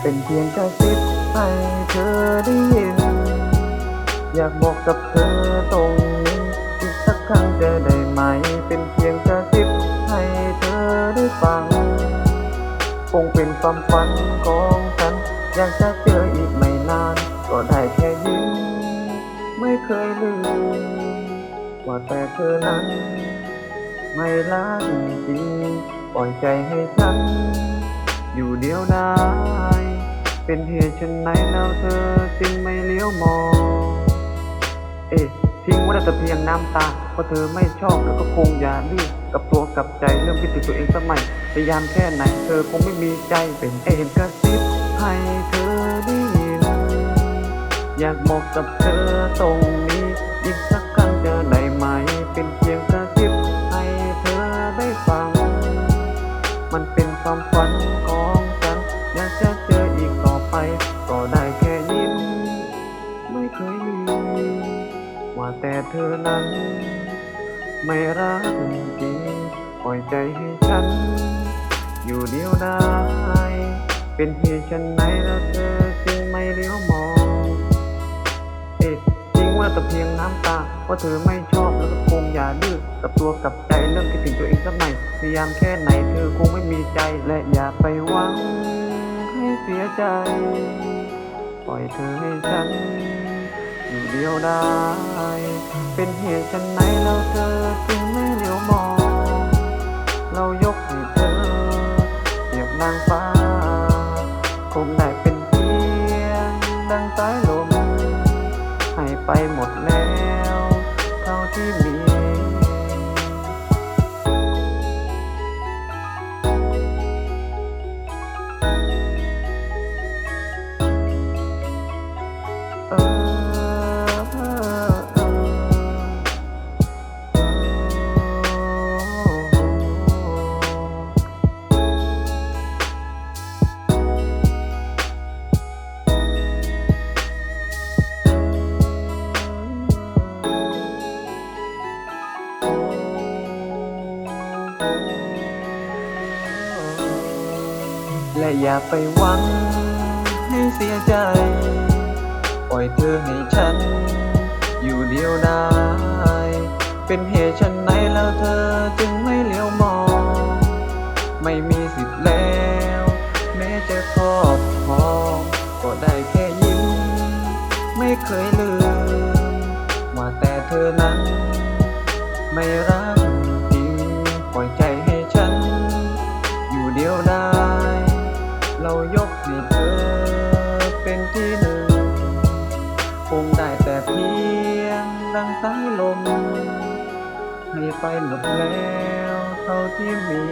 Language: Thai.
เป็นเพียงกระซิบให้เธอได้ยิน อยากบอกกับเธอตรงนี้อีกสักครั้งจะได้ไหม เป็นเพียงกระซิบให้เธอได้ฟัง คงเป็นความฝันของฉัน อยากจะเจออีกไม่นาน ก็ได้แค่ยิ้มไม่เคยลืม ว่าแต่เธอนั้น ไม่ลาจริง ล่อยใจให้ฉัน อยู่เดียวได้เป็นเหตุฉันไหนแล้วเธอจึงไม่เลี้ยวมอง เอ๊ะทิ้งไว้ได้แต่เพียงน้ำตาเพราะเธอไม่ชอบแล้วก็คงอย่าดื้กับตัวกับใจเริ่มคิดถึงตัวเองสมัยพยายามแค่ไหนเธอคงไม่มีใจเป็นเองกระซิบให้เธอได้ยินอยากบอกกับเธอตรงนี้ แต่เธอนั้น ไม่รักจริงปล่อยใจให้ฉัน อยู่เดียวได้เป็นเหตุฉันไหนแล้วเธอจึงไม่เลี้ยวมอง เอ๊ะทิ้งไว้แต่เพียงน้ำตาว่าเธอไม่ชอบแล้วก็คงอย่าดื้อกับตัวกับใจเริ่มคิดถึงตัวเองสักหน่อยพยายามแค่ไหนเธอคงไม่มีใจและอย่าไปหวังให้เสียใจ ปล่อยเธอให้ฉัน เดียวได้ เป็นเหตุฉันไหน และอย่าไปหวังให้เสียใจ ปล่อยเธอให้ฉัน อยู่เดียวได้ เป็นเหตุฉันไหนแล้วเธอจึงไม่เลี้ยวมอง ไม่มีสิทธิ์แล้ว แม้จะครอบครองก็ได้แค่ยิ้ม ไม่เคยลืม ว่าแต่เธอนั้น ไม่รัก เป็นที่หนึ่งคงได้แต่เพียงดังสายลมให้ไปหมดแล้วเท่าที่มี